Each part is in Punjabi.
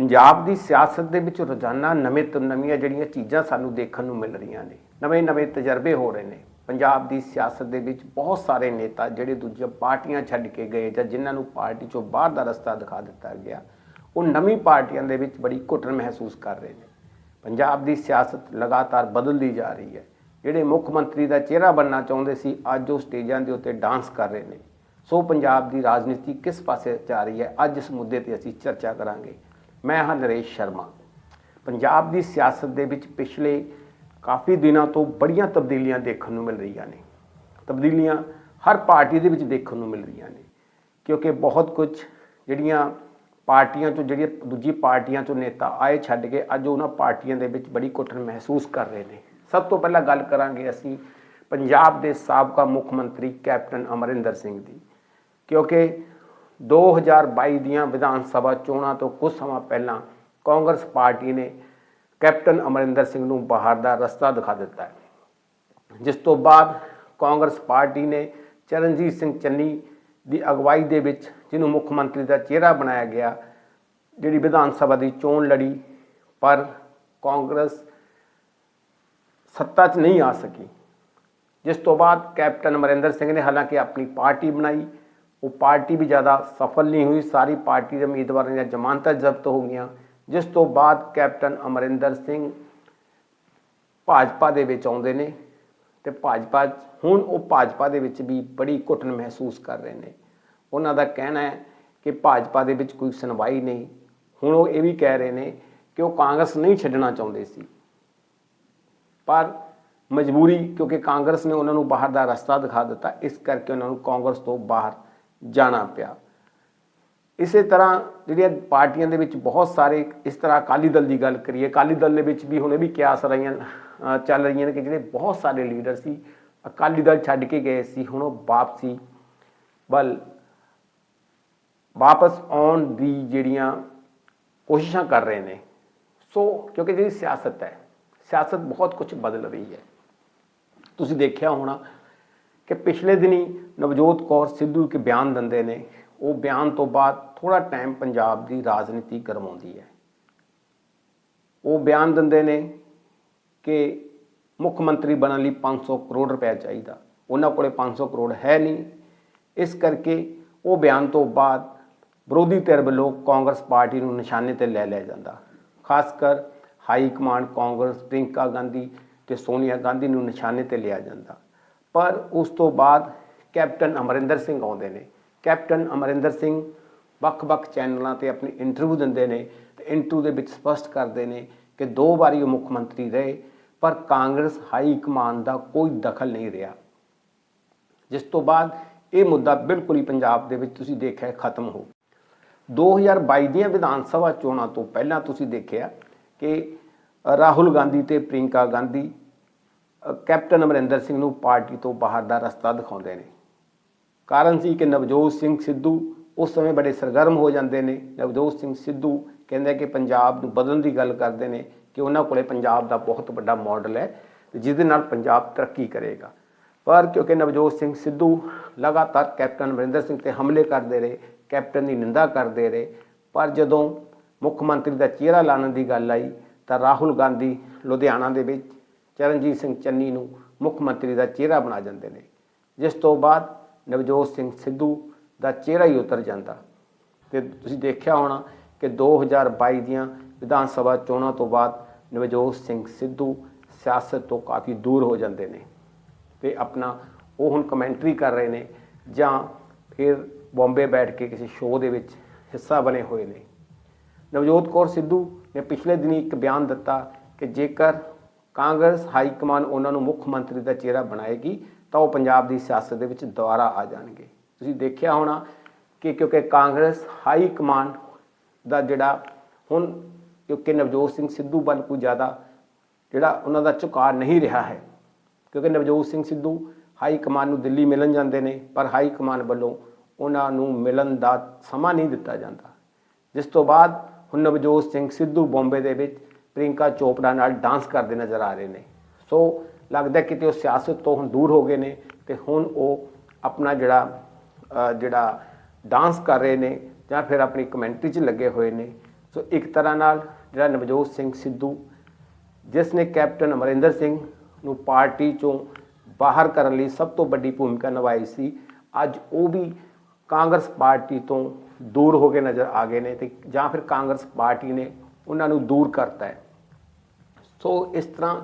ਪੰਜਾਬ ਦੀ ਸਿਆਸਤ ਦੇ ਵਿੱਚ ਰੋਜ਼ਾਨਾ ਨਵੇਂ ਤੋਂ ਨਵੀਆਂ ਜਿਹੜੀਆਂ ਚੀਜ਼ਾਂ ਸਾਨੂੰ ਦੇਖਣ ਨੂੰ ਮਿਲ ਰਹੀਆਂ ਨੇ ਨਵੇਂ-ਨਵੇਂ ਤਜਰਬੇ ਹੋ ਰਹੇ ਨੇ। ਪੰਜਾਬ ਦੀ ਸਿਆਸਤ ਦੇ ਵਿੱਚ ਬਹੁਤ ਸਾਰੇ ਨੇਤਾ ਜਿਹੜੇ ਦੂਜੀਆਂ ਪਾਰਟੀਆਂ ਛੱਡ ਕੇ ਗਏ ਜਾਂ ਜਿਨ੍ਹਾਂ ਨੂੰ ਪਾਰਟੀ ਚੋਂ ਬਾਹਰ ਦਾ ਰਸਤਾ ਦਿਖਾ ਦਿੱਤਾ ਗਿਆ, ਉਹ ਨਵੀਂ ਪਾਰਟੀਆਂ ਦੇ ਵਿੱਚ ਬੜੀ ਘੁੱਟਣ ਮਹਿਸੂਸ ਕਰ ਰਹੇ ਨੇ। ਪੰਜਾਬ ਦੀ ਸਿਆਸਤ ਲਗਾਤਾਰ ਬਦਲਦੀ ਜਾ ਰਹੀ ਹੈ। ਜਿਹੜੇ ਮੁੱਖ ਮੰਤਰੀ ਦਾ ਚਿਹਰਾ ਬਣਨਾ ਚਾਹੁੰਦੇ ਸੀ, ਅੱਜ ਉਹ ਸਟੇਜਾਂ ਦੇ ਉੱਤੇ ਡਾਂਸ ਕਰ ਰਹੇ ਨੇ। ਸੋ ਪੰਜਾਬ ਦੀ ਰਾਜਨੀਤੀ ਕਿਸ ਪਾਸੇ ਜਾ ਰਹੀ ਹੈ, ਅੱਜ ਇਸ ਮੁੱਦੇ ਤੇ ਅਸੀਂ ਚਰਚਾ ਕਰਾਂਗੇ। ਮੈਂ ਹਾਂ ਨਰੇਸ਼ ਸ਼ਰਮਾ। ਪੰਜਾਬ ਦੀ ਸਿਆਸਤ ਦੇ ਵਿੱਚ ਪਿਛਲੇ ਕਾਫੀ ਦਿਨਾਂ ਤੋਂ ਬੜੀਆਂ ਤਬਦੀਲੀਆਂ ਦੇਖਣ ਨੂੰ ਮਿਲ ਰਹੀਆਂ ਨੇ। ਤਬਦੀਲੀਆਂ ਹਰ ਪਾਰਟੀ ਦੇ ਵਿੱਚ ਦੇਖਣ ਨੂੰ ਮਿਲ ਰਹੀਆਂ ਨੇ, ਕਿਉਂਕਿ ਬਹੁਤ ਕੁਝ ਜਿਹੜੀਆਂ ਪਾਰਟੀਆਂ ਚੋਂ, ਜਿਹੜੀਆਂ ਦੂਜੀ ਪਾਰਟੀਆਂ ਚੋਂ ਨੇਤਾ ਆਏ ਛੱਡ ਕੇ, ਅੱਜ ਉਹਨਾਂ ਪਾਰਟੀਆਂ ਦੇ ਵਿੱਚ ਬੜੀ ਘੁੱਟਣ ਮਹਿਸੂਸ ਕਰ ਰਹੇ ਨੇ। ਸਭ ਤੋਂ ਪਹਿਲਾਂ ਗੱਲ ਕਰਾਂਗੇ ਅਸੀਂ ਪੰਜਾਬ ਦੇ ਸਾਬਕਾ ਮੁੱਖ ਮੰਤਰੀ ਕੈਪਟਨ ਅਮਰਿੰਦਰ ਸਿੰਘ ਦੀ, ਕਿਉਂਕਿ 2022 ਦੀਆਂ ਵਿਧਾਨ ਸਭਾ ਚੋਣਾਂ ਤੋਂ ਕੁਝ ਸਮਾਂ ਪਹਿਲਾਂ ਕਾਂਗਰਸ ਪਾਰਟੀ ਨੇ ਕੈਪਟਨ ਅਮਰਿੰਦਰ ਸਿੰਘ ਨੂੰ ਬਾਹਰ ਦਾ ਰਸਤਾ ਦਿਖਾ ਦਿੱਤਾ ਹੈ। ਜਿਸ ਤੋਂ ਬਾਅਦ ਕਾਂਗਰਸ ਪਾਰਟੀ ਨੇ ਚਰਨਜੀਤ ਸਿੰਘ ਚੰਨੀ ਦੀ ਅਗਵਾਈ ਦੇ ਵਿੱਚ, ਜਿਹਨੂੰ ਮੁੱਖ ਮੰਤਰੀ ਦਾ ਚਿਹਰਾ ਬਣਾਇਆ ਗਿਆ, ਜਿਹੜੀ ਵਿਧਾਨ ਸਭਾ ਦੀ ਚੋਣ ਲੜੀ, ਪਰ ਕਾਂਗਰਸ ਸੱਤਾ 'ਚ ਨਹੀਂ ਆ ਸਕੀ। ਜਿਸ ਤੋਂ ਬਾਅਦ ਕੈਪਟਨ ਅਮਰਿੰਦਰ ਸਿੰਘ ਨੇ ਹਾਲਾਂਕਿ ਆਪਣੀ ਪਾਰਟੀ ਬਣਾਈ ਉਹ ਪਾਰਟੀ ਵੀ ਜ਼ਿਆਦਾ ਸਫਲ ਨਹੀਂ ਹੋਈ, ਸਾਰੀ ਪਾਰਟੀ ਦੇ ਉਮੀਦਵਾਰਾਂ ਦੀਆਂ ਜ਼ਮਾਨਤਾਂ ਜ਼ਬਤ ਹੋ ਗਈਆਂ। ਜਿਸ ਤੋਂ ਬਾਅਦ ਕੈਪਟਨ ਅਮਰਿੰਦਰ ਸਿੰਘ ਭਾਜਪਾ ਦੇ ਵਿੱਚ ਆਉਂਦੇ ਨੇ ਤੇ ਭਾਜਪਾ ਹੁਣ ਉਹ ਭਾਜਪਾ ਦੇ ਵਿੱਚ ਵੀ ਬੜੀ ਘੁੱਟਣ ਮਹਿਸੂਸ ਕਰ ਰਹੇ ਨੇ। ਉਹਨਾਂ ਦਾ ਕਹਿਣਾ ਹੈ ਕਿ ਭਾਜਪਾ ਦੇ ਵਿੱਚ ਕੋਈ ਸੁਣਵਾਈ ਨਹੀਂ। ਹੁਣ ਉਹ ਇਹ ਵੀ ਕਹਿ ਰਹੇ ਨੇ ਕਿ ਉਹ ਕਾਂਗਰਸ ਨਹੀਂ ਛੱਡਣਾ ਚਾਹੁੰਦੇ ਸੀ। ਪਰ ਮਜਬੂਰੀ, ਕਿਉਂਕਿ ਕਾਂਗਰਸ ਨੇ ਉਹਨਾਂ ਨੂੰ ਬਾਹਰ ਦਾ ਰਸਤਾ ਦਿਖਾ ਦਿੱਤਾ, ਇਸ ਕਰਕੇ ਉਹਨਾਂ ਨੂੰ ਕਾਂਗਰਸ ਤੋਂ ਬਾਹਰ ਜਾਣਾ ਪਿਆ। ਇਸੇ ਤਰ੍ਹਾਂ ਜਿਹੜੀਆਂ ਪਾਰਟੀਆਂ ਦੇ ਵਿੱਚ ਬਹੁਤ ਸਾਰੇ ਇਸ ਤਰ੍ਹਾਂ ਅਕਾਲੀ ਦਲ ਦੀ ਗੱਲ ਕਰੀਏ, ਅਕਾਲੀ ਦਲ ਦੇ ਵਿੱਚ ਵੀ ਹੁਣ ਇਹ ਵੀ ਕਿਆਸ ਰਹੀਆਂ ਚੱਲ ਰਹੀਆਂ ਨੇ ਕਿ ਜਿਹੜੇ ਬਹੁਤ ਸਾਰੇ ਲੀਡਰ ਸੀ, ਅਕਾਲੀ ਦਲ ਛੱਡ ਕੇ ਗਏ ਸੀ, ਹੁਣ ਉਹ ਵਾਪਸੀ। ਵੱਲ ਵਾਪਸ ਆਉਣ ਦੀ ਜਿਹੜੀਆਂ ਕੋਸ਼ਿਸ਼ਾਂ ਕਰ ਰਹੇ ਨੇ, ਸੋ ਕਿਉਂਕਿ ਜਿਹੜੀ ਸਿਆਸਤ ਹੈ, ਸਿਆਸਤ ਬਹੁਤ ਕੁਝ ਬਦਲ ਰਹੀ ਹੈ। ਤੁਸੀਂ ਦੇਖਿਆ ਹੋਣਾ ਕਿ ਪਿਛਲੇ ਦਿਨੀ ਨਵਜੋਤ ਕੌਰ ਸਿੱਧੂ ਇੱਕ ਬਿਆਨ ਦਿੰਦੇ ਨੇ, ਉਹ ਬਿਆਨ ਤੋਂ ਬਾਅਦ ਥੋੜਾ ਟਾਈਮ ਪੰਜਾਬ ਦੀ ਰਾਜਨੀਤੀ ਗਰਮਾਉਂਦੀ ਹੈ। ਉਹ ਬਿਆਨ ਦਿੰਦੇ ਨੇ ਕਿ ਮੁੱਖ ਮੰਤਰੀ ਬਣਨ ਲਈ 500 ਕਰੋੜ ਰੁਪਏ ਚਾਹੀਦਾ। ਉਹਨਾਂ ਕੋਲੇ 500 ਕਰੋੜ ਹੈ ਨਹੀਂ। ਇਸ ਕਰਕੇ ਉਹ ਬਿਆਨ ਤੋਂ ਬਾਅਦ ਵਿਰੋਧੀ ਧਿਰ ਵੱਲੋਂ ਕਾਂਗਰਸ ਪਾਰਟੀ ਨੂੰ ਨਿਸ਼ਾਨੇ ਤੇ ਲੈ ਲਿਆ ਜਾਂਦਾ। ਖਾਸ ਕਰ high command Congress Priyanka Gandhi ਤੇ ਸੋਨੀਆ ਗਾਂਧੀ ਨੂੰ ਨਿਸ਼ਾਨੇ ਤੇ ਲਿਆ ਜਾਂਦਾ। ਪਰ ਉਸ ਤੋਂ ਬਾਅਦ ਕੈਪਟਨ ਅਮਰਿੰਦਰ ਸਿੰਘ ਆਉਂਦੇ ਨੇ। ਕੈਪਟਨ ਅਮਰਿੰਦਰ ਸਿੰਘ ਵੱਖ-ਵੱਖ ਚੈਨਲਾਂ ਤੇ ਆਪਣੀ ਇੰਟਰਵਿਊ ਦਿੰਦੇ ਨੇ ਤੇ ਇੰਟਰਵਿਊ ਦੇ ਵਿੱਚ ਸਪਸ਼ਟ ਕਰਦੇ ਨੇ ਕਿ ਦੋ ਵਾਰੀ ਉਹ ਮੁੱਖ ਮੰਤਰੀ ਰਹੇ, ਪਰ ਕਾਂਗਰਸ ਹਾਈ ਕਮਾਂਡ ਦਾ ਕੋਈ ਦਖਲ ਨਹੀਂ ਰਿਹਾ। ਜਿਸ ਤੋਂ ਬਾਅਦ ਇਹ ਮੁੱਦਾ ਬਿਲਕੁਲ ਹੀ ਪੰਜਾਬ ਦੇ ਵਿੱਚ ਤੁਸੀਂ ਦੇਖਿਆ ਖਤਮ ਹੋ 2022 ਦੀਆਂ ਵਿਧਾਨ ਸਭਾ ਚੋਣਾਂ ਤੋਂ ਪਹਿਲਾਂ ਤੁਸੀਂ ਦੇਖਿਆ ਕਿ ਰਾਹੁਲ ਗਾਂਧੀ ਤੇ ਪ੍ਰਿੰਕਾ ਗਾਂਧੀ ਕੈਪਟਨ ਅਮਰਿੰਦਰ ਸਿੰਘ ਨੂੰ ਪਾਰਟੀ ਤੋਂ ਬਾਹਰ ਦਾ ਰਸਤਾ ਦਿਖਾਉਂਦੇ ਨੇ। ਕਾਰਨ ਸੀ ਕਿ ਨਵਜੋਤ ਸਿੰਘ ਸਿੱਧੂ ਉਸ ਸਮੇਂ ਬੜੇ ਸਰਗਰਮ ਹੋ ਜਾਂਦੇ ਨੇ। ਨਵਜੋਤ ਸਿੰਘ ਸਿੱਧੂ ਕਹਿੰਦੇ ਕਿ ਪੰਜਾਬ ਨੂੰ ਬਦਲਣ ਦੀ ਗੱਲ ਕਰਦੇ ਨੇ ਕਿ ਉਹਨਾਂ ਕੋਲੇ ਪੰਜਾਬ ਦਾ ਬਹੁਤ ਵੱਡਾ ਮਾਡਲ ਹੈ ਜਿਸ ਦੇ ਨਾਲ ਪੰਜਾਬ ਤਰੱਕੀ ਕਰੇਗਾ। ਪਰ ਕਿਉਂਕਿ ਨਵਜੋਤ ਸਿੰਘ ਸਿੱਧੂ ਲਗਾਤਾਰ ਕੈਪਟਨ ਅਮਰਿੰਦਰ ਸਿੰਘ ਤੇ ਹਮਲੇ ਕਰਦੇ ਰਹੇ, ਕੈਪਟਨ ਦੀ ਨਿੰਦਾ ਕਰਦੇ ਰਹੇ, ਪਰ ਜਦੋਂ ਮੁੱਖ ਮੰਤਰੀ ਦਾ ਚਿਹਰਾ ਲਾਉਣ ਦੀ ਗੱਲ ਆਈ ਤਾਂ ਰਾਹੁਲ ਗਾਂਧੀ ਲੁਧਿਆਣਾ ਦੇ ਵਿੱਚ ਚਰਨਜੀਤ ਸਿੰਘ ਚੰਨੀ ਨੂੰ ਮੁੱਖ ਮੰਤਰੀ ਦਾ ਚਿਹਰਾ ਬਣਾ ਜਾਂਦੇ ਨੇ, ਜਿਸ ਤੋਂ ਬਾਅਦ ਨਵਜੋਤ ਸਿੰਘ ਸਿੱਧੂ ਦਾ ਚਿਹਰਾ ਹੀ ਉਤਰ ਜਾਂਦਾ। ਤੇ ਤੁਸੀਂ ਦੇਖਿਆ ਹੋਣਾ ਕਿ 2022 ਦੀਆਂ ਵਿਧਾਨ ਸਭਾ ਚੋਣਾਂ ਤੋਂ ਬਾਅਦ ਨਵਜੋਤ ਸਿੰਘ ਸਿੱਧੂ ਸਿਆਸਤ ਤੋਂ ਕਾਫੀ ਦੂਰ ਹੋ ਜਾਂਦੇ ਨੇ ਤੇ ਆਪਣਾ ਉਹ ਹੁਣ ਕਮੈਂਟਰੀ ਕਰ ਰਹੇ ਨੇ ਜਾਂ ਫਿਰ ਬੰਬੇ ਬੈਠ ਕੇ ਕਿਸੇ ਸ਼ੋਅ ਦੇ ਵਿੱਚ ਹਿੱਸਾ ਬਣੇ ਹੋਏ ਨੇ। ਨਵਜੋਤ ਕੌਰ ਸਿੱਧੂ ਨੇ ਪਿਛਲੇ ਦਿਨੀ ਇੱਕ ਬਿਆਨ ਦਿੱਤਾ ਕਿ ਜੇਕਰ ਕਾਂਗਰਸ, ਹਾਈ ਕਮਾਨ ਉਹਨਾਂ ਨੂੰ ਮੁੱਖ ਮੰਤਰੀ ਦਾ ਚਿਹਰਾ ਬਣਾਏਗੀ ਤਾਂ ਉਹ ਪੰਜਾਬ ਦੀ ਸਿਆਸਤ ਦੇ ਵਿੱਚ ਦੁਬਾਰਾ ਆ ਜਾਣਗੇ। ਤੁਸੀਂ ਦੇਖਿਆ ਹੋਣਾ ਕਿ ਕਿਉਂਕਿ ਕਾਂਗਰਸ, ਹਾਈ ਕਮਾਨ ਦਾ ਜਿਹੜਾ ਹੁਣ ਕਿਉਂਕਿ ਨਵਜੋਤ ਸਿੰਘ ਸਿੱਧੂ ਵੱਲ ਕੋਈ ਜ਼ਿਆਦਾ ਜਿਹੜਾ ਉਹਨਾਂ ਦਾ ਝੁਕਾਅ ਨਹੀਂ ਰਿਹਾ ਹੈ। ਕਿਉਂਕਿ ਨਵਜੋਤ ਸਿੰਘ ਸਿੱਧੂ ਹਾਈ ਕਮਾਨ ਨੂੰ ਦਿੱਲੀ ਮਿਲਣ ਜਾਂਦੇ ਨੇ, ਪਰ ਹਾਈ ਕਮਾਨ ਵੱਲੋਂ ਉਹਨਾਂ ਨੂੰ ਮਿਲਣ ਦਾ ਸਮਾਂ ਨਹੀਂ ਦਿੱਤਾ ਜਾਂਦਾ। ਜਿਸ ਤੋਂ ਬਾਅਦ ਹੁਣ ਨਵਜੋਤ ਸਿੰਘ ਸਿੱਧੂ ਬੰਬੇ ਦੇ ਵਿੱਚ ਪ੍ਰਿੰਕਾ ਚੋਪੜਾ ਨਾਲ ਡਾਂਸ ਕਰਦੇ ਨਜ਼ਰ ਆ ਰਹੇ ਨੇ। ਸੋ ਲੱਗਦਾ ਕਿਤੇ ਉਹ ਸਿਆਸਤ ਤੋਂ ਹੁਣ ਦੂਰ ਹੋ ਗਏ ਨੇ ਤੇ ਹੁਣ ਉਹ ਆਪਣਾ ਜਿਹੜਾ ਜਿਹੜਾ ਡਾਂਸ ਕਰ ਰਹੇ ਨੇ ਜਾਂ ਫਿਰ ਆਪਣੀ ਕਮੈਂਟਰੀ 'ਚ ਲੱਗੇ ਹੋਏ ਨੇ। ਸੋ ਇੱਕ ਤਰ੍ਹਾਂ ਨਾਲ ਜਿਹੜਾ ਨਵਜੋਤ ਸਿੰਘ ਸਿੱਧੂ, ਜਿਸ ਨੇ ਕੈਪਟਨ ਅਮਰਿੰਦਰ ਸਿੰਘ ਨੂੰ ਪਾਰਟੀ ਚੋਂ ਬਾਹਰ ਕਰਨ ਲਈ ਸਭ ਤੋਂ ਵੱਡੀ ਭੂਮਿਕਾ ਨਿਭਾਈ ਸੀ, ਅੱਜ ਉਹ ਵੀ ਕਾਂਗਰਸ ਪਾਰਟੀ ਤੋਂ ਦੂਰ ਹੋ ਕੇ ਨਜ਼ਰ ਆ ਗਏ ਨੇ ਤੇ ਜਾਂ ਫਿਰ ਕਾਂਗਰਸ ਪਾਰਟੀ ਨੇ ਉਹਨਾਂ ਨੂੰ ਦੂਰ ਕਰਤਾ ਹੈ। ਸੋ ਇਸ ਤਰ੍ਹਾਂ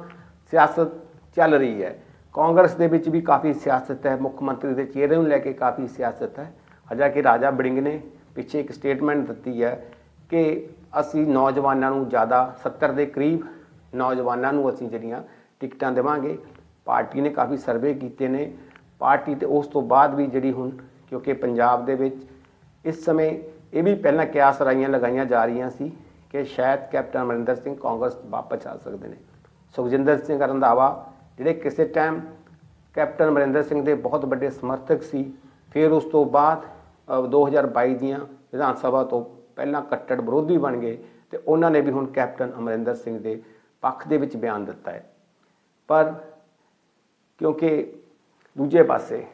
ਸਿਆਸਤ ਚੱਲ ਰਹੀ ਹੈ। ਕਾਂਗਰਸ ਦੇ ਵਿੱਚ ਵੀ ਕਾਫੀ ਸਿਆਸਤ ਹੈ। ਮੁੱਖ ਮੰਤਰੀ ਦੇ ਚਿਹਰੇ ਨੂੰ ਲੈ ਕੇ ਕਾਫੀ ਸਿਆਸਤ ਹੈ। ਅਜਾ ਕਿ ਰਾਜਾ ਬੜਿੰਗ ਨੇ ਪਿੱਛੇ ਇੱਕ ਸਟੇਟਮੈਂਟ ਦਿੱਤੀ ਹੈ ਕਿ ਅਸੀਂ ਨੌਜਵਾਨਾਂ ਨੂੰ ਜ਼ਿਆਦਾ 70 ਦੇ ਕਰੀਬ ਨੌਜਵਾਨਾਂ ਨੂੰ ਅਸੀਂ ਜਿਹੜੀਆਂ ਟਿਕਟਾਂ ਦੇਵਾਂਗੇ। ਪਾਰਟੀ ਨੇ ਕਾਫੀ ਸਰਵੇ ਕੀਤੇ ਨੇ। ਪਾਰਟੀ ਤੇ ਉਸ ਤੋਂ ਬਾਅਦ ਵੀ ਜਿਹੜੀ ਹੁਣ ਕਿਉਂਕਿ ਪੰਜਾਬ ਦੇ ਵਿੱਚ ਇਸ ਸਮੇਂ ਇਹ ਵੀ ਪਹਿਲਾਂ ਕਿਆਸ ਰਾਈਆਂ ਲਗਾਈਆਂ ਜਾ ਰਹੀਆਂ ਸੀ। ਕਿ ਸ਼ਾਇਦ ਕੈਪਟਨ ਅਮਰਿੰਦਰ ਸਿੰਘ ਕਾਂਗਰਸ ਵਾਪਸ ਆ ਸਕਦੇ ਨੇ। ਸੁਖਜਿੰਦਰ ਸਿੰਘ ਰੰਧਾਵਾ ਜਿਹੜੇ ਕਿਸੇ ਟਾਈਮ ਕੈਪਟਨ ਅਮਰਿੰਦਰ ਸਿੰਘ ਦੇ ਬਹੁਤ ਵੱਡੇ ਸਮਰਥਕ ਸੀ ਫਿਰ ਉਸ ਤੋਂ ਬਾਅਦ ਅ, 2022 ਦੀਆਂ ਵਿਧਾਨ ਸਭਾ ਤੋਂ ਪਹਿਲਾਂ ਕੱਟੜ ਵਿਰੋਧੀ ਬਣ ਗਏ ਤੇ ਉਹਨਾਂ ਨੇ ਵੀ ਹੁਣ ਕੈਪਟਨ ਅਮਰਿੰਦਰ ਸਿੰਘ ਦੇ ਪੱਖ ਦੇ ਵਿੱਚ ਬਿਆਨ ਦਿੱਤਾ ਹੈ। ਪਰ ਕਿਉਂਕਿ ਦੂਜੇ ਪਾਸੇ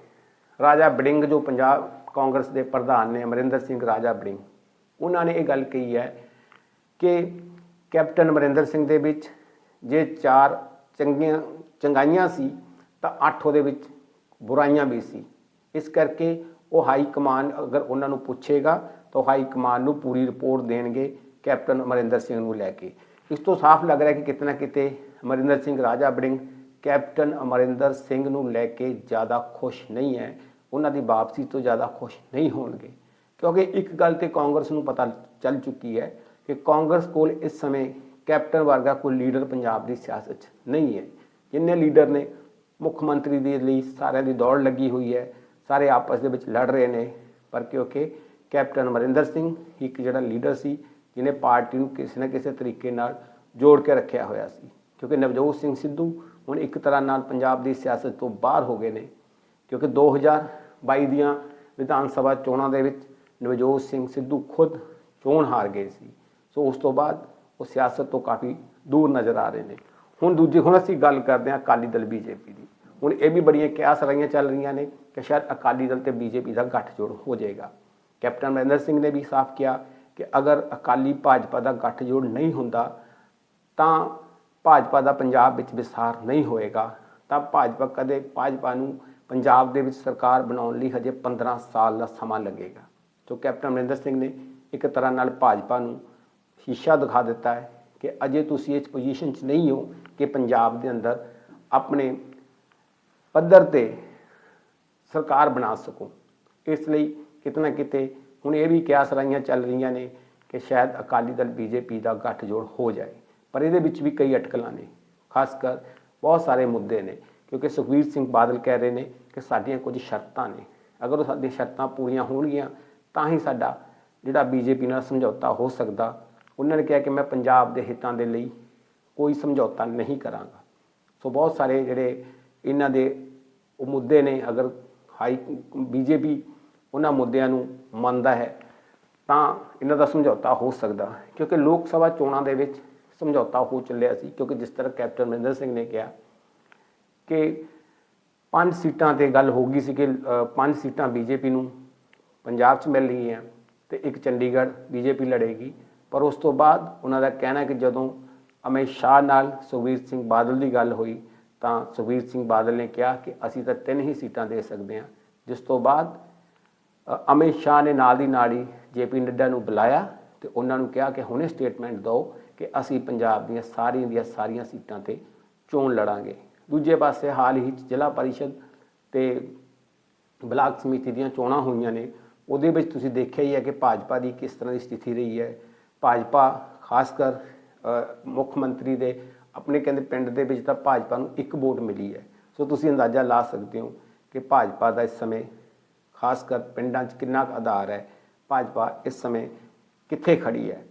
ਰਾਜਾ ਬੜਿੰਗ ਜੋ ਪੰਜਾਬ ਕਾਂਗਰਸ ਦੇ ਪ੍ਰਧਾਨ ਨੇ ਅਮਰਿੰਦਰ ਸਿੰਘ ਰਾਜਾ ਬੜਿੰਗ ਉਹਨਾਂ ਨੇ ਇਹ ਗੱਲ ਕਹੀ ਹੈ ਕਿ ਕੈਪਟਨ ਅਮਰਿੰਦਰ ਸਿੰਘ ਦੇ ਵਿੱਚ ਜੇ ਚਾਰ ਚੰਗੀਆਂ, ਚੰਗਾਈਆਂ ਸੀ, ਤਾਂ ਅੱਠ ਉਹਦੇ ਵਿੱਚ ਬੁਰਾਈਆਂ ਵੀ ਸੀ। ਇਸ ਕਰਕੇ ਉਹ ਹਾਈ ਕਮਾਨ ਅਗਰ ਉਹਨਾਂ ਨੂੰ ਪੁੱਛੇਗਾ, ਤਾਂ ਉਹ ਹਾਈ ਕਮਾਨ ਨੂੰ ਪੂਰੀ ਰਿਪੋਰਟ ਦੇਣਗੇ ਕੈਪਟਨ ਅਮਰਿੰਦਰ ਸਿੰਘ ਨੂੰ ਲੈ ਕੇ। ਇਸ ਤੋਂ ਸਾਫ਼ ਲੱਗ ਰਿਹਾ ਕਿ ਕਿਤੇ ਨਾ ਕਿਤੇ ਅਮਰਿੰਦਰ ਸਿੰਘ ਰਾਜਾ ਬੜਿੰਗ ਕੈਪਟਨ ਅਮਰਿੰਦਰ ਸਿੰਘ ਨੂੰ ਲੈ ਕੇ ਜ਼ਿਆਦਾ ਖੁਸ਼ ਨਹੀਂ ਹੈ। ਉਹਨਾਂ ਦੀ ਵਾਪਸੀ ਤੋਂ ਜ਼ਿਆਦਾ ਖੁਸ਼ ਨਹੀਂ ਹੋਣਗੇ। ਕਿਉਂਕਿ ਇੱਕ ਗੱਲ ਤੇ ਕਾਂਗਰਸ ਨੂੰ ਪਤਾ ਚੱਲ ਚੁੱਕੀ ਹੈ ਕਿ ਕਾਂਗਰਸ ਕੋਲ ਇਸ ਸਮੇਂ ਕੈਪਟਨ ਵਰਗਾ ਕੋਈ ਲੀਡਰ ਪੰਜਾਬ ਦੀ ਸਿਆਸਤ 'ਚ ਨਹੀਂ ਹੈ। ਜਿੰਨੇ ਲੀਡਰ ਨੇ, ਮੁੱਖ ਮੰਤਰੀ ਦੇ ਲਈ ਸਾਰਿਆਂ ਦੀ ਦੌੜ ਲੱਗੀ ਹੋਈ ਹੈ। ਸਾਰੇ ਆਪਸ ਦੇ ਵਿੱਚ ਲੜ ਰਹੇ ਨੇ। ਪਰ ਕਿਉਂਕਿ ਕੈਪਟਨ ਅਮਰਿੰਦਰ ਸਿੰਘ ਇੱਕ ਜਿਹੜਾ ਲੀਡਰ ਸੀ, ਜਿਹਨੇ ਪਾਰਟੀ ਨੂੰ ਕਿਸੇ ਨਾ ਕਿਸੇ ਤਰੀਕੇ ਨਾਲ ਜੋੜ ਕੇ ਰੱਖਿਆ ਹੋਇਆ ਸੀ। ਕਿਉਂਕਿ ਨਵਜੋਤ ਸਿੰਘ ਸਿੱਧੂ ਹੁਣ ਇੱਕ ਤਰ੍ਹਾਂ ਨਾਲ ਪੰਜਾਬ ਦੀ ਸਿਆਸਤ ਤੋਂ ਬਾਹਰ ਹੋ ਗਏ ਨੇ। ਕਿਉਂਕਿ 2022 ਦੀਆਂ ਵਿਧਾਨ ਸਭਾ ਚੋਣਾਂ ਦੇ ਵਿੱਚ ਨਵਜੋਤ ਸਿੰਘ ਸਿੱਧੂ ਖੁਦ ਚੋਣ ਹਾਰ ਗਏ ਸੀ। ਸੋ ਉਸ ਤੋਂ ਬਾਅਦ ਉਹ ਸਿਆਸਤ ਤੋਂ ਕਾਫੀ ਦੂਰ ਨਜ਼ਰ ਆ ਰਹੇ ਨੇ। ਹੁਣ ਦੂਜੀ, ਹੁਣ ਅਸੀਂ ਗੱਲ ਕਰਦੇ ਹਾਂ ਅਕਾਲੀ ਦਲ ਬੀਜੇਪੀ ਦੀ। ਹੁਣ ਇਹ ਵੀ ਬੜੀਆਂ ਕਿਆਸ ਰਹੀਆਂ ਚੱਲ ਰਹੀਆਂ ਨੇ ਕਿ ਸ਼ਾਇਦ ਅਕਾਲੀ ਦਲ ਤੇ ਬੀਜੇਪੀ ਦਾ ਗੱਠਜੋੜ ਹੋ ਜਾਏਗਾ। ਕੈਪਟਨ ਅਮਰਿੰਦਰ ਸਿੰਘ ਨੇ ਵੀ ਸਾਫ਼ ਕਿਹਾ ਕਿ ਅਗਰ ਅਕਾਲੀ ਭਾਜਪਾ ਦਾ ਗੱਠਜੋੜ ਨਹੀਂ ਹੁੰਦਾ, ਤਾਂ ਭਾਜਪਾ ਦਾ ਪੰਜਾਬ ਵਿੱਚ ਵਿਸਥਾਰ ਨਹੀਂ ਹੋਏਗਾ। ਤਾਂ ਭਾਜਪਾ ਕਦੇ ਭਾਜਪਾ ਨੂੰ ਪੰਜਾਬ ਦੇ ਵਿੱਚ ਸਰਕਾਰ ਬਣਾਉਣ ਲਈ ਹਜੇ 15 ਸਾਲ ਦਾ ਸਮਾਂ ਲੱਗੇਗਾ। ਸੋ ਕੈਪਟਨ ਅਮਰਿੰਦਰ ਸਿੰਘ ਨੇ ਇੱਕ ਤਰ੍ਹਾਂ ਨਾਲ ਭਾਜਪਾ ਨੂੰ ਸ਼ੀਸ਼ਾ ਦਿਖਾ ਦਿੱਤਾ ਹੈ ਕਿ ਅਜੇ ਤੁਸੀਂ ਇਸ ਪੋਜੀਸ਼ਨ 'ਚ ਨਹੀਂ ਹੋ ਕਿ ਪੰਜਾਬ ਦੇ ਅੰਦਰ ਆਪਣੇ ਪੱਧਰ ਤੇ ਸਰਕਾਰ ਬਣਾ ਸਕੋ। ਇਸ ਲਈ ਕਿਤੇ ਨਾ ਕਿਤੇ ਹੁਣ ਇਹ ਵੀ ਕਿਆਸ ਰਾਈਆਂ ਚੱਲ ਰਹੀਆਂ ਨੇ ਕਿ ਸ਼ਾਇਦ ਅਕਾਲੀ ਦਲ ਬੀਜੇਪੀ ਦਾ ਗੱਠਜੋੜ ਹੋ ਜਾਏ। ਪਰ ਇਹਦੇ ਵਿੱਚ ਵੀ ਕਈ ਅਟਕਲਾਂ ਨੇ, ਖਾਸ ਕਰ ਬਹੁਤ ਸਾਰੇ ਮੁੱਦੇ ਨੇ, ਕਿਉਂਕਿ ਸੁਖਬੀਰ ਸਿੰਘ ਬਾਦਲ ਕਹਿ ਰਹੇ ਨੇ ਕਿ ਸਾਡੀਆਂ ਕੁਝ ਸ਼ਰਤਾਂ ਨੇ। ਅਗਰ ਉਹ ਸਾਡੀਆਂ ਸ਼ਰਤਾਂ ਪੂਰੀਆਂ ਹੋਣਗੀਆਂ, ਤਾਂ ਹੀ ਸਾਡਾ ਜਿਹੜਾ ਬੀਜੇਪੀ ਨਾਲ ਸਮਝੌਤਾ ਹੋ ਸਕਦਾ ਉਹਨਾਂ ਨੇ ਕਿਹਾ ਕਿ ਮੈਂ ਪੰਜਾਬ ਦੇ ਹਿੱਤਾਂ ਦੇ ਲਈ ਕੋਈ ਸਮਝੌਤਾ ਨਹੀਂ ਕਰਾਂਗਾ। ਸੋ ਬਹੁਤ ਸਾਰੇ ਜਿਹੜੇ ਇਹਨਾਂ ਦੇ ਉਹ ਮੁੱਦੇ ਨੇ, ਅਗਰ ਹਾਈ ਬੀਜੇਪੀ ਉਹਨਾਂ ਮੁੱਦਿਆਂ ਨੂੰ ਮੰਨਦਾ ਹੈ, ਤਾਂ ਇਹਨਾਂ ਦਾ ਸਮਝੌਤਾ ਹੋ ਸਕਦਾ ਕਿਉਂਕਿ ਲੋਕ ਸਭਾ ਚੋਣਾਂ ਦੇ ਵਿੱਚ ਸਮਝੌਤਾ ਹੋ ਚੱਲਿਆ ਸੀ, ਕਿਉਂਕਿ ਜਿਸ ਤਰ੍ਹਾਂ ਕੈਪਟਨ ਅਮਰਿੰਦਰ ਸਿੰਘ ਨੇ ਕਿਹਾ ਕਿ ਪੰਜ ਸੀਟਾਂ ਤੇ ਗੱਲ ਹੋ ਗਈ ਸੀ ਕਿ ਪੰਜ ਸੀਟਾਂ ਬੀਜੇਪੀ ਨੂੰ ਪੰਜਾਬ 'ਚ ਮਿਲ ਰਹੀਆਂ ਤੇ ਇੱਕ ਚੰਡੀਗੜ੍ਹ ਬੀਜੇਪੀ ਲੜੇਗੀ। ਪਰ ਉਸ ਤੋਂ ਬਾਅਦ ਉਹਨਾਂ ਦਾ ਕਹਿਣਾ ਕਿ ਜਦੋਂ ਅਮਿਤ ਸ਼ਾਹ ਨਾਲ ਸੁਖਬੀਰ ਸਿੰਘ ਬਾਦਲ ਦੀ ਗੱਲ ਹੋਈ ਤਾਂ ਸੁਖਬੀਰ ਸਿੰਘ ਬਾਦਲ ਨੇ ਕਿਹਾ ਕਿ ਅਸੀਂ ਤਾਂ ਤਿੰਨ ਹੀ ਸੀਟਾਂ ਦੇ ਸਕਦੇ ਹਾਂ। ਜਿਸ ਤੋਂ ਬਾਅਦ ਅ, ਅਮਿਤ ਸ਼ਾਹ ਨੇ ਨਾਲ ਦੀ ਨਾਲ ਹੀ ਜੇਪੀ ਨੱਡਾ ਨੂੰ ਬੁਲਾਇਆ ਤੇ ਉਹਨਾਂ ਨੂੰ ਕਿਹਾ ਕਿ ਹੁਣੇ ਸਟੇਟਮੈਂਟ ਦਿਓ ਕਿ ਅਸੀਂ ਪੰਜਾਬ ਦੀਆਂ ਸਾਰੀਆਂ ਦੀਆਂ ਸਾਰੀਆਂ ਸੀਟਾਂ ਤੇ ਚੋਣ ਲੜਾਂਗੇ। ਦੂਜੇ ਪਾਸੇ ਹਾਲ ਹੀ 'ਚ ਜ਼ਿਲ੍ਹਾ ਪਰਿਸ਼ਦ ਤੇ ਬਲਾਕ ਸਮਿਤੀ ਦੀਆਂ ਚੋਣਾਂ ਹੋਈਆਂ ਨੇ। ਉਹਦੇ ਵਿੱਚ ਤੁਸੀਂ ਦੇਖਿਆ ਹੀ ਹੈ ਕਿ ਭਾਜਪਾ ਦੀ ਕਿਸ ਤਰ੍ਹਾਂ ਦੀ ਸਥਿਤੀ ਰਹੀ ਹੈ। ਭਾਜਪਾ ਖਾਸ ਕਰ ਮੁੱਖ ਮੰਤਰੀ ਦੇ ਆਪਣੇ ਕਹਿੰਦੇ ਪਿੰਡ ਦੇ ਵਿੱਚ ਤਾਂ ਭਾਜਪਾ ਨੂੰ ਇੱਕ ਵੋਟ ਮਿਲੀ ਹੈ। ਸੋ ਤੁਸੀਂ ਅੰਦਾਜ਼ਾ ਲਾ ਸਕਦੇ ਹੋ ਕਿ ਭਾਜਪਾ ਦਾ ਇਸ ਸਮੇਂ ਖਾਸ ਕਰ ਪਿੰਡਾਂ 'ਚ ਕਿੰਨਾ ਕੁ ਆਧਾਰ ਹੈ, ਭਾਜਪਾ ਇਸ ਸਮੇਂ ਕਿੱਥੇ ਖੜੀ ਹੈ।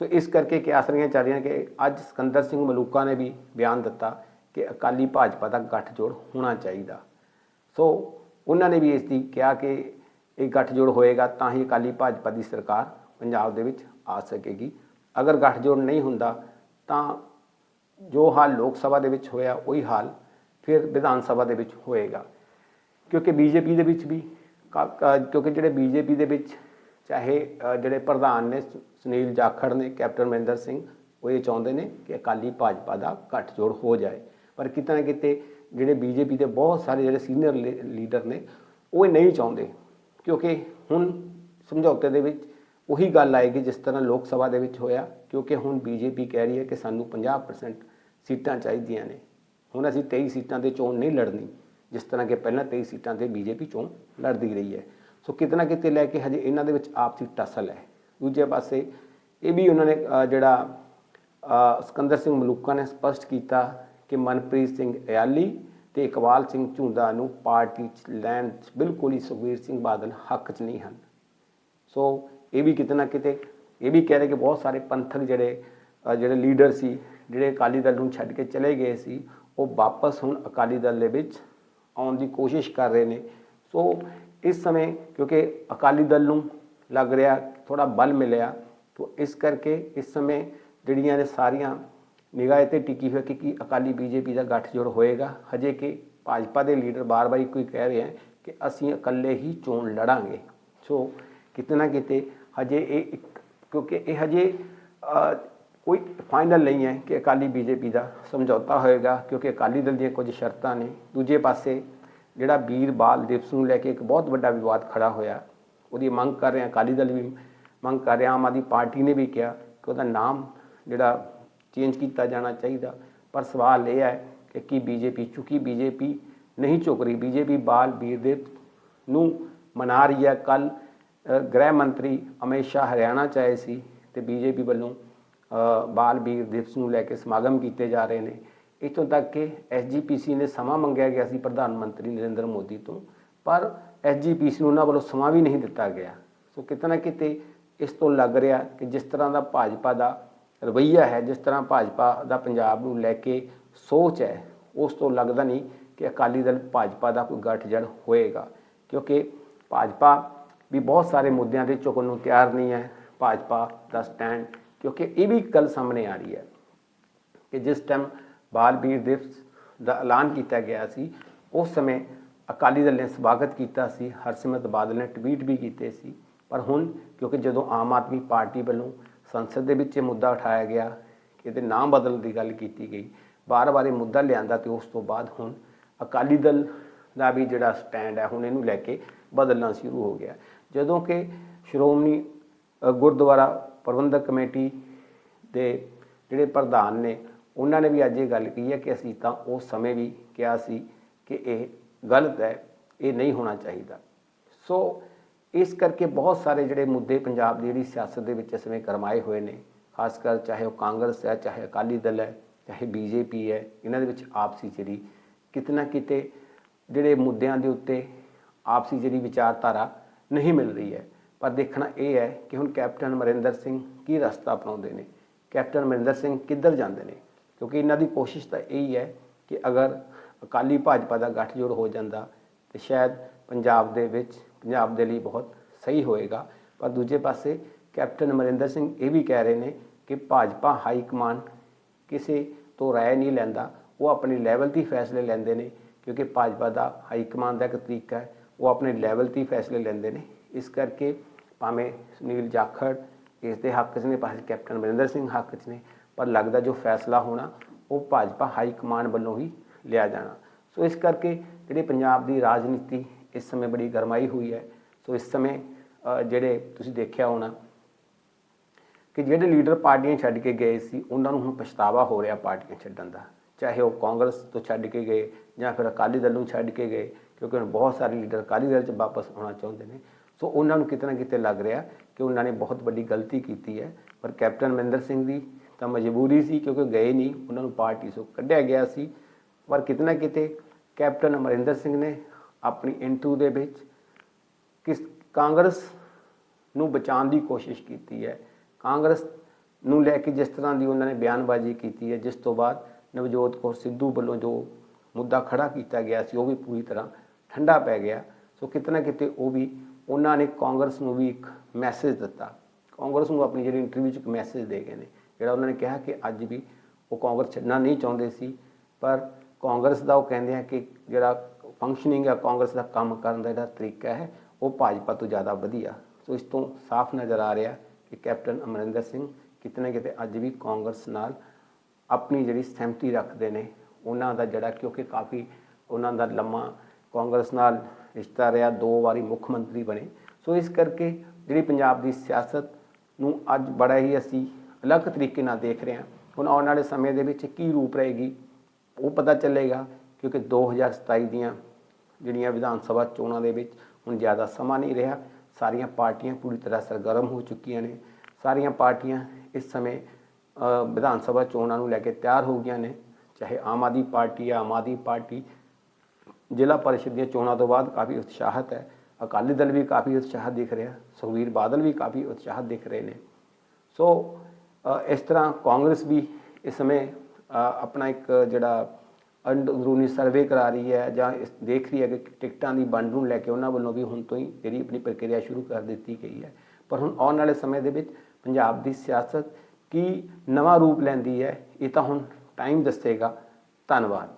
ਸੋ ਇਸ ਕਰਕੇ ਕਿਆਸਰੀਆਂ ਚੱਲ ਰਹੀਆਂ ਕਿ ਅੱਜ ਸਿਕੰਦਰ ਸਿੰਘ ਮਲੂਕਾ ਨੇ ਵੀ ਬਿਆਨ ਦਿੱਤਾ ਕਿ ਅਕਾਲੀ ਭਾਜਪਾ ਦਾ ਗੱਠਜੋੜ ਹੋਣਾ ਚਾਹੀਦਾ। ਸੋ ਉਹਨਾਂ ਨੇ ਵੀ ਇਸ ਦੀ ਕਿਹਾ ਕਿ ਇਹ ਗੱਠਜੋੜ ਹੋਏਗਾ ਤਾਂ ਹੀ ਅਕਾਲੀ ਭਾਜਪਾ ਦੀ ਸਰਕਾਰ ਪੰਜਾਬ ਦੇ ਵਿੱਚ ਆ ਸਕੇਗੀ। ਅਗਰ ਗੱਠਜੋੜ ਨਹੀਂ ਹੁੰਦਾ, ਤਾਂ ਜੋ ਹਾਲ ਲੋਕ ਸਭਾ ਦੇ ਵਿੱਚ ਹੋਇਆ, ਉਹੀ ਹਾਲ ਫਿਰ ਵਿਧਾਨ ਸਭਾ ਦੇ ਵਿੱਚ ਹੋਏਗਾ। ਕਿਉਂਕਿ ਬੀਜੇਪੀ ਦੇ ਵਿੱਚ ਵੀ ਕਾ- ਕਿਉਂਕਿ ਜਿਹੜੇ ਬੀਜੇਪੀ ਦੇ ਵਿੱਚ ਚਾਹੇ ਜਿਹੜੇ ਪ੍ਰਧਾਨ ਨੇ ਸੁਨੀਲ ਜਾਖੜ ਨੇ, ਕੈਪਟਨ ਅਮਰਿੰਦਰ ਸਿੰਘ, ਉਹ ਇਹ ਚਾਹੁੰਦੇ ਨੇ ਕਿ ਅਕਾਲੀ ਭਾਜਪਾ ਦਾ ਗੱਠਜੋੜ ਹੋ ਜਾਏ। ਪਰ ਕਿਤੇ ਨਾ ਕਿਤੇ ਜਿਹੜੇ ਬੀਜੇਪੀ ਦੇ ਬਹੁਤ ਸਾਰੇ ਜਿਹੜੇ ਸੀਨੀਅਰ ਲੀਡਰ ਨੇ, ਉਹ ਇਹ ਨਹੀਂ ਚਾਹੁੰਦੇ। ਕਿਉਂਕਿ ਹੁਣ ਸਮਝੌਤੇ ਦੇ ਵਿੱਚ ਉਹੀ ਗੱਲ ਆਏਗੀ ਜਿਸ ਤਰ੍ਹਾਂ ਲੋਕ ਸਭਾ ਦੇ ਵਿੱਚ ਹੋਇਆ ਕਿਉਂਕਿ ਹੁਣ ਬੀਜੇਪੀ ਕਹਿ ਰਹੀ ਹੈ ਕਿ ਸਾਨੂੰ 50% ਸੀਟਾਂ ਚਾਹੀਦੀਆਂ ਨੇ। ਹੁਣ ਅਸੀਂ 23 ਸੀਟਾਂ ਤੇ ਚੋਣ ਨਹੀਂ ਲੜਨੀ ਜਿਸ ਤਰ੍ਹਾਂ ਕਿ ਪਹਿਲਾਂ 23 ਸੀਟਾਂ ਤੇ ਬੀਜੇਪੀ ਚੋਣ ਲੜਦੀ ਰਹੀ ਹੈ। ਸੋ ਕਿਤੇ ਨਾ ਕਿਤੇ ਲੈ ਕੇ ਹਜੇ ਇਹਨਾਂ ਦੇ ਵਿੱਚ ਆਪਸੀ ਟਸਲ ਹੈ। ਦੂਜੇ ਪਾਸੇ ਇਹ ਵੀ ਉਹਨਾਂ ਨੇ ਜਿਹੜਾ ਅ, ਸਿਕੰਦਰ ਸਿੰਘ ਮਲੂਕਾ ਨੇ ਸਪਸ਼ਟ ਕੀਤਾ ਕਿ ਮਨਪ੍ਰੀਤ ਸਿੰਘ ਇਆਲੀ ਤੇ ਇਕਬਾਲ ਸਿੰਘ ਝੁੰਦਾ ਨੂੰ ਪਾਰਟੀ ਚ ਲੈਣ 'ਚ ਬਿਲਕੁਲ ਹੀ ਸੁਖਬੀਰ ਸਿੰਘ ਬਾਦਲ ਹੱਕ 'ਚ ਨਹੀਂ ਹਨ। ਸੋ ਇਹ ਵੀ ਕਿਤੇ ਨਾ ਕਿਤੇ, ਇਹ ਵੀ ਕਹਿ ਰਹੇ ਕਿ ਬਹੁਤ ਸਾਰੇ ਪੰਥਕ ਜਿਹੜੇ ਜਿਹੜੇ ਲੀਡਰ ਸੀ, ਜਿਹੜੇ ਅਕਾਲੀ ਦਲ ਨੂੰ ਛੱਡ ਕੇ ਚਲੇ ਗਏ ਸੀ, ਉਹ ਵਾਪਸ ਹੁਣ ਅਕਾਲੀ ਦਲ ਦੇ ਵਿੱਚ ਆਉਣ ਦੀ ਕੋਸ਼ਿਸ਼ ਕਰ ਰਹੇ ਨੇ। ਸੋ ਇਸ ਸਮੇਂ ਕਿਉਂਕਿ ਅਕਾਲੀ ਦਲ ਨੂੰ ਲੱਗ ਰਿਹਾ ਥੋੜਾ ਬਲ ਮਿਲਿਆ, ਤੋ ਇਸ ਕਰਕੇ ਇਸ ਸਮੇਂ ਜਿਹੜੀਆਂ ਨੇ ਸਾਰੀਆਂ ਨਿਗਾਹ ਤੇ ਟਿਕੀ ਹੋਈ ਕਿ ਕੀ ਅਕਾਲੀ ਬੀਜੇਪੀ ਦਾ ਗੱਠਜੋੜ ਹੋਏਗਾ। ਹਜੇ ਕਿ ਭਾਜਪਾ ਦੇ ਲੀਡਰ ਬਾਰ-ਬਾਰ ਕੋਈ ਕਹਿ ਰਹੇ ਹਨ ਕਿ ਅਸੀਂ ਇਕੱਲੇ ਹੀ ਚੋਣ ਲੜਾਂਗੇ। ਸੋ ਕਿਤੇ ਨਾ ਕਿਤੇ ਹਜੇ ਇਹ ਇੱਕ ਕਿਉਂਕਿ ਇਹ ਹਜੇ ਅ, ਕੋਈ ਫਾਈਨਲ ਨਹੀਂ ਹੈ ਕਿ ਅਕਾਲੀ ਬੀਜੇਪੀ ਦਾ ਸਮਝੌਤਾ ਹੋਏਗਾ ਕਿਉਂਕਿ ਅਕਾਲੀ ਦਲ ਦੀਆਂ ਕੁਝ ਸ਼ਰਤਾਂ ਨੇ। ਦੂਜੇ ਪਾਸੇ ਜਿਹੜਾ ਵੀਰ ਬਾਲ ਦਿਵਸ ਨੂੰ ਲੈ ਕੇ ਇੱਕ ਬਹੁਤ ਵੱਡਾ ਵਿਵਾਦ ਖੜਾ ਹੋਇਆ ਉਹਦੀ ਮੰਗ ਕਰ ਰਹੇ ਆ ਅਕਾਲੀ ਦਲ ਵੀ ਮੰਗ ਕਰ ਰਿਹਾ ਆਮ ਆਦਮੀ ਪਾਰਟੀ ਨੇ ਵੀ ਕਿਹਾ ਕਿ ਉਹਦਾ ਨਾਮ ਜਿਹੜਾ ਚੇਂਜ ਕੀਤਾ ਜਾਣਾ ਚਾਹੀਦਾ। ਪਰ ਸਵਾਲ ਇਹ ਹੈ ਕਿ ਕੀ ਬੀਜੇਪੀ ਚੁੱਕੀ? ਬੀਜੇਪੀ ਨਹੀਂ ਝੁਕ ਰਹੀ। ਬੀਜੇਪੀ ਬਾਲ ਵੀਰ ਦਿਵਸ ਨੂੰ ਮਨਾ ਰਹੀ ਹੈ। ਕੱਲ ਗ੍ਰਹਿ ਮੰਤਰੀ ਅਮਿਤ ਸ਼ਾਹ ਹਰਿਆਣਾ 'ਚ ਆਏ ਸੀ ਤੇ ਬੀਜੇਪੀ ਵੱਲੋਂ ਬਾਲ ਵੀਰ ਦਿਵਸ ਨੂੰ ਲੈ ਕੇ ਸਮਾਗਮ ਕੀਤੇ ਜਾ ਰਹੇ ਨੇ। ਇੱਥੋਂ ਤੱਕ ਕਿ ਐਸਜੀਪੀਸੀ ਨੇ ਸਮਾਂ ਮੰਗਿਆ ਗਿਆ ਸੀ ਪ੍ਰਧਾਨ ਮੰਤਰੀ ਨਰਿੰਦਰ ਮੋਦੀ ਤੋਂ, ਪਰ ਐਸਜੀਪੀਸੀ ਨੂੰ ਉਹਨਾਂ ਵੱਲੋਂ ਸਮਾਂ ਵੀ ਨਹੀਂ ਦਿੱਤਾ ਗਿਆ। ਸੋ ਕਿਤੇ ਨਾ ਕਿਤੇ ਇਸ ਤੋਂ ਲੱਗ ਰਿਹਾ ਕਿ ਜਿਸ ਤਰ੍ਹਾਂ ਦਾ ਭਾਜਪਾ ਦਾ ਰਵੱਈਆ ਹੈ, ਜਿਸ ਤਰ੍ਹਾਂ ਭਾਜਪਾ ਦਾ ਪੰਜਾਬ ਨੂੰ ਲੈ ਕੇ ਸੋਚ ਹੈ, ਉਸ ਤੋਂ ਲੱਗਦਾ ਨਹੀਂ ਕਿ ਅਕਾਲੀ ਦਲ ਭਾਜਪਾ ਦਾ ਕੋਈ ਗੱਠਜੜ ਹੋਏਗਾ। ਕਿਉਂਕਿ ਭਾਜਪਾ ਵੀ ਬਹੁਤ ਸਾਰੇ ਮੁੱਦਿਆਂ ਤੇ ਝੁਕਣ ਨੂੰ ਤਿਆਰ ਨਹੀਂ ਹੈ, ਭਾਜਪਾ ਦਾ ਸਟੈਂਡ ਕਿਉਂਕਿ ਇਹ ਵੀ ਗੱਲ ਸਾਹਮਣੇ ਆ ਰਹੀ ਹੈ ਕਿ ਜਿਸ ਟਾਈਮ ਬਾਲਬੀਰ ਦਿਵਸ ਦਾ ਐਲਾਨ ਕੀਤਾ ਗਿਆ ਸੀ, ਉਸ ਸਮੇਂ ਅਕਾਲੀ ਦਲ ਨੇ ਸਵਾਗਤ ਕੀਤਾ ਸੀ, ਹਰਸਿਮਰਤ ਬਾਦਲ ਨੇ ਟਵੀਟ ਵੀ ਕੀਤੇ ਸੀ। ਪਰ ਹੁਣ ਕਿਉਂਕਿ ਜਦੋਂ ਆਮ ਆਦਮੀ ਪਾਰਟੀ ਵੱਲੋਂ ਸੰਸਦ ਦੇ ਵਿੱਚ ਇਹ ਮੁੱਦਾ ਉਠਾਇਆ ਗਿਆ, ਇਹਦੇ ਨਾਮ ਬਦਲਣ ਦੀ ਗੱਲ ਕੀਤੀ ਗਈ ਬਾਰ-ਬਾਰ ਇਹ ਮੁੱਦਾ ਲਿਆਂਦਾ ਤੇ ਉਸ ਤੋਂ ਬਾਅਦ ਹੁਣ ਅਕਾਲੀ ਦਲ ਦਾ ਵੀ ਜਿਹੜਾ ਸਟੈਂਡ ਹੈ, ਹੁਣ ਇਹਨੂੰ ਲੈ ਕੇ ਬਦਲਣਾ ਸ਼ੁਰੂ ਹੋ ਗਿਆ। ਜਦੋਂ ਕਿ ਸ਼੍ਰੋਮਣੀ ਗੁਰਦੁਆਰਾ ਪ੍ਰਬੰਧਕ ਕਮੇਟੀ ਦੇ ਜਿਹੜੇ ਪ੍ਰਧਾਨ ਨੇ, ਉਹਨਾਂ ਨੇ ਵੀ ਅੱਜ ਇਹ ਗੱਲ ਕਹੀ ਹੈ ਕਿ ਅਸੀਂ ਤਾਂ ਉਸ ਸਮੇਂ ਵੀ ਕਿਹਾ ਸੀ ਕਿ ਇਹ ਗਲਤ ਹੈ, ਇਹ ਨਹੀਂ ਹੋਣਾ ਚਾਹੀਦਾ। ਸੋ ਇਸ ਕਰਕੇ ਬਹੁਤ ਸਾਰੇ ਜਿਹੜੇ ਮੁੱਦੇ ਪੰਜਾਬ ਦੀ ਜਿਹੜੀ ਸਿਆਸਤ ਦੇ ਵਿੱਚ ਇਸ ਸਮੇਂ ਗਰਮਾਏ ਹੋਏ ਨੇ, ਖਾਸ ਕਰ ਚਾਹੇ ਉਹ ਕਾਂਗਰਸ ਹੈ, ਚਾਹੇ ਅਕਾਲੀ ਦਲ ਹੈ, ਚਾਹੇ ਬੀਜੇਪੀ ਹੈ, ਇਹਨਾਂ ਦੇ ਵਿੱਚ ਆਪਸੀ ਜਿਹੜੀ ਕਿਤਨਾ ਕਿਤੇ ਜਿਹੜੇ ਮੁੱਦਿਆਂ ਦੇ ਉੱਤੇ ਆਪਸੀ ਜਿਹੜੀ ਵਿਚਾਰਧਾਰਾ ਨਹੀਂ ਮਿਲ ਰਹੀ ਹੈ। ਪਰ ਦੇਖਣਾ ਇਹ ਹੈ ਕਿ ਹੁਣ ਕੈਪਟਨ ਅਮਰਿੰਦਰ ਸਿੰਘ ਕੀ ਰਸਤਾ ਅਪਣਾਉਂਦੇ ਨੇ? ਕੈਪਟਨ ਅਮਰਿੰਦਰ ਸਿੰਘ ਕਿੱਧਰ ਜਾਂਦੇ ਨੇ? ਕਿਉਂਕਿ ਇਹਨਾਂ ਦੀ ਕੋਸ਼ਿਸ਼ ਤਾਂ ਇਹੀ ਹੈ ਕਿ ਅਗਰ ਅਕਾਲੀ ਭਾਜਪਾ ਦਾ ਗੱਠਜੋੜ ਹੋ ਜਾਂਦਾ, ਤੇ ਸ਼ਾਇਦ ਪੰਜਾਬ ਦੇ ਵਿੱਚ, ਪੰਜਾਬ ਦੇ ਲਈ ਬਹੁਤ ਸਹੀ ਹੋਏਗਾ। ਪਰ ਦੂਜੇ ਪਾਸੇ ਕੈਪਟਨ ਅਮਰਿੰਦਰ ਸਿੰਘ ਇਹ ਵੀ ਕਹਿ ਰਹੇ ਨੇ ਕਿ ਭਾਜਪਾ ਹਾਈ ਕਮਾਂਡ ਕਿਸੇ ਤੋਂ ਰਾਏ ਨਹੀਂ ਲੈਂਦਾ। ਉਹ ਆਪਣੀ ਲੈਵਲ ਤੇ ਫੈਸਲੇ ਲੈਂਦੇ ਨੇ, ਕਿਉਂਕਿ ਭਾਜਪਾ ਦਾ ਹਾਈ ਕਮਾਂਡ ਦਾ ਇੱਕ ਤਰੀਕਾ ਹੈ। ਉਹ ਆਪਣੇ ਲੈਵਲ ਤੇ ਹੀ ਫੈਸਲੇ ਲੈਂਦੇ ਨੇ। ਇਸ ਕਰਕੇ ਭਾਵੇਂ ਸੁਨੀਲ ਜਾਖੜ ਇਸ ਦੇ ਹੱਕ 'ਚ ਨੇ, ਭਾਵੇਂ ਕੈਪਟਨ ਅਮਰਿੰਦਰ ਸਿੰਘ ਹੱਕ 'ਚ ਨੇ, ਪਰ ਲੱਗਦਾ ਜੋ ਫੈਸਲਾ ਹੋਣਾ, ਉਹ ਭਾਜਪਾ ਹਾਈ ਕਮਾਂਡ ਵੱਲੋਂ ਹੀ ਲਿਆ ਜਾਣਾ। ਸੋ ਇਸ ਕਰਕੇ ਜਿਹੜੀ ਪੰਜਾਬ ਦੀ ਰਾਜਨੀਤੀ ਇਸ ਸਮੇਂ ਬੜੀ ਗਰਮਾਈ ਹੋਈ ਹੈ। ਸੋ ਇਸ ਸਮੇਂ ਜਿਹੜੇ ਤੁਸੀਂ ਦੇਖਿਆ ਹੋਣਾ ਕਿ ਜਿਹੜੇ ਲੀਡਰ ਪਾਰਟੀਆਂ ਛੱਡ ਕੇ ਗਏ ਸੀ, ਉਹਨਾਂ ਨੂੰ ਹੁਣ ਪਛਤਾਵਾ ਹੋ ਰਿਹਾ ਪਾਰਟੀਆਂ ਛੱਡਣ ਦਾ। ਚਾਹੇ ਉਹ ਕਾਂਗਰਸ ਤੋਂ ਛੱਡ ਕੇ ਗਏ ਜਾਂ ਫਿਰ ਅਕਾਲੀ ਦਲ ਨੂੰ ਛੱਡ ਕੇ ਗਏ ਕਿਉਂਕਿ ਹੁਣ ਬਹੁਤ ਸਾਰੇ ਲੀਡਰ ਅਕਾਲੀ ਦਲ 'ਚ ਵਾਪਸ ਆਉਣਾ ਚਾਹੁੰਦੇ ਨੇ। ਸੋ ਉਹਨਾਂ ਨੂੰ ਕਿਤੇ ਨਾ ਕਿਤੇ ਲੱਗ ਰਿਹਾ ਕਿ ਉਹਨਾਂ ਨੇ ਬਹੁਤ ਵੱਡੀ ਗਲਤੀ ਕੀਤੀ ਹੈ। ਪਰ ਕੈਪਟਨ ਅਮਰਿੰਦਰ ਸਿੰਘ ਦੀ ਤਾਂ ਮਜਬੂਰੀ ਸੀ ਕਿਉਂਕਿ ਗਏ ਨਹੀਂ। ਉਹਨਾਂ ਨੂੰ ਪਾਰਟੀ ਤੋਂ ਕੱਢਿਆ ਗਿਆ ਸੀ। ਪਰ ਕਿਤੇ ਨਾ ਕਿਤੇ ਕੈਪਟਨ ਅਮਰਿੰਦਰ ਸਿੰਘ ਨੇ ਆਪਣੀ ਇੰਟੂ ਦੇ ਵਿੱਚ ਕਿਸ ਕਾਂਗਰਸ ਨੂੰ ਬਚਾਉਣ ਦੀ ਕੋਸ਼ਿਸ਼ ਕੀਤੀ ਹੈ। ਕਾਂਗਰਸ ਨੂੰ ਲੈ ਕੇ ਜਿਸ ਤਰ੍ਹਾਂ ਦੀ ਉਹਨਾਂ ਨੇ ਬਿਆਨਬਾਜ਼ੀ ਕੀਤੀ ਹੈ, ਜਿਸ ਤੋਂ ਬਾਅਦ ਨਵਜੋਤ ਕੌਰ ਸਿੱਧੂ ਵੱਲੋਂ ਜੋ ਮੁੱਦਾ ਖੜਾ ਕੀਤਾ ਗਿਆ ਸੀ, ਉਹ ਵੀ ਪੂਰੀ ਤਰ੍ਹਾਂ ਠੰਡਾ ਪੈ ਗਿਆ। ਸੋ ਕਿਤੇ ਨਾ ਕਿਤੇ ਉਹ ਵੀ ਉਹਨਾਂ ਨੇ ਕਾਂਗਰਸ ਨੂੰ ਵੀ ਇੱਕ ਮੈਸੇਜ ਦਿੱਤਾ। ਕਾਂਗਰਸ ਨੂੰ ਆਪਣੀ ਜਿਹੜੀ ਇੰਟਰਵਿਊ 'ਚ ਇੱਕ ਮੈਸੇਜ ਦੇ ਗਏ ਨੇ, ਜਿਹੜਾ ਉਹਨਾਂ ਨੇ ਕਿਹਾ ਕਿ ਅੱਜ ਵੀ ਉਹ ਕਾਂਗਰਸ ਛੱਡਣਾ ਨਹੀਂ ਚਾਹੁੰਦੇ ਸੀ। ਪਰ ਕਾਂਗਰਸ ਦਾ ਉਹ ਕਹਿੰਦੇ ਆ ਕਿ ਜਿਹੜਾ ਫੰਕਸ਼ਨਿੰਗ ਆ, ਕਾਂਗਰਸ ਦਾ ਕੰਮ ਕਰਨ ਦਾ ਜਿਹੜਾ ਤਰੀਕਾ ਹੈ, ਉਹ ਭਾਜਪਾ ਤੋਂ ਜ਼ਿਆਦਾ ਵਧੀਆ। ਸੋ ਇਸ ਤੋਂ ਸਾਫ਼ ਨਜ਼ਰ ਆ ਰਿਹਾ ਕਿ ਕੈਪਟਨ ਅਮਰਿੰਦਰ ਸਿੰਘ ਕਿਤੇ ਨਾ ਕਿਤੇ ਅੱਜ ਵੀ ਕਾਂਗਰਸ ਨਾਲ ਆਪਣੀ ਜਿਹੜੀ ਸਹਿਮਤੀ ਰੱਖਦੇ ਨੇ। ਉਹਨਾਂ ਦਾ ਜਿਹੜਾ, ਕਿਉਂਕਿ ਕਾਫੀ ਉਹਨਾਂ ਦਾ ਲੰਮਾ ਕਾਂਗਰਸ ਨਾਲ ਰਿਸ਼ਤਾ ਰਿਹਾ, ਦੋ ਵਾਰੀ ਮੁੱਖ ਮੰਤਰੀ ਬਣੇ। ਸੋ ਇਸ ਕਰਕੇ ਜਿਹੜੀ ਪੰਜਾਬ ਦੀ ਸਿਆਸਤ ਨੂੰ ਅੱਜ ਬੜਾ ਹੀ ਅਸੀਂ ਅਲੱਗ ਤਰੀਕੇ ਨਾਲ ਦੇਖ ਰਹੇ ਹਾਂ। ਹੁਣ ਆਉਣ ਵਾਲੇ ਸਮੇਂ ਦੇ ਵਿੱਚ ਕੀ ਰੂਪ ਰਹੇਗੀ, ਉਹ ਪਤਾ ਚੱਲੇਗਾ, ਕਿਉਂਕਿ 2027 ਦੀਆਂ ਜਿਹੜੀਆਂ ਵਿਧਾਨ ਸਭਾ ਚੋਣਾਂ ਦੇ ਵਿੱਚ ਹੁਣ ਜ਼ਿਆਦਾ ਸਮਾਂ ਨਹੀਂ ਰਿਹਾ। ਸਾਰੀਆਂ ਪਾਰਟੀਆਂ ਪੂਰੀ ਤਰ੍ਹਾਂ ਸਰਗਰਮ ਹੋ ਚੁੱਕੀਆਂ ਨੇ। ਸਾਰੀਆਂ ਪਾਰਟੀਆਂ ਇਸ ਸਮੇਂ ਵਿਧਾਨ ਸਭਾ ਚੋਣਾਂ ਨੂੰ ਲੈ ਕੇ ਤਿਆਰ ਹੋ ਗਈਆਂ ਨੇ। ਚਾਹੇ ਆਮ ਆਦਮੀ ਪਾਰਟੀ ਆ ਆਮ ਆਦਮੀ ਪਾਰਟੀ ਜ਼ਿਲ੍ਹਾ ਪਰਿਸ਼ਦ ਦੀਆਂ ਚੋਣਾਂ ਤੋਂ ਬਾਅਦ ਕਾਫੀ ਉਤਸ਼ਾਹਤ ਹੈ। ਅਕਾਲੀ ਦਲ ਵੀ ਕਾਫੀ ਉਤਸ਼ਾਹਤ ਦਿਖ ਰਿਹਾ, ਸੁਖਬੀਰ ਬਾਦਲ ਵੀ ਕਾਫੀ ਉਤਸ਼ਾਹਤ ਦਿਖ ਰਹੇ ਨੇ। ਸੋ ਇਸ ਤਰ੍ਹਾਂ ਕਾਂਗਰਸ ਵੀ ਇਸ ਸਮੇਂ ਆਪਣਾ ਇੱਕ ਜਿਹੜਾ ਅੰਦਰੂਨੀ ਸਰਵੇ ਕਰਾ ਰਹੀ ਹੈ ਜਾਂ ਇਸ ਦੇਖ ਰਹੀ ਹੈ ਕਿ ਟਿਕਟਾਂ ਦੀ ਵੰਡ ਨੂੰ ਲੈ ਕੇ ਉਹਨਾਂ ਵੱਲੋਂ ਵੀ ਹੁਣ ਤੋਂ ਹੀ ਜਿਹੜੀ ਆਪਣੀ ਪ੍ਰਕਿਰਿਆ ਸ਼ੁਰੂ ਕਰ ਦਿੱਤੀ ਗਈ ਹੈ। ਪਰ ਹੁਣ ਆਉਣ ਵਾਲੇ ਸਮੇਂ ਦੇ ਵਿੱਚ ਪੰਜਾਬ ਦੀ ਸਿਆਸਤ ਕੀ ਨਵਾਂ ਰੂਪ ਲੈਂਦੀ ਹੈ, ਇਹ ਤਾਂ ਹੁਣ ਟਾਈਮ ਦੱਸੇਗਾ। ਧੰਨਵਾਦ।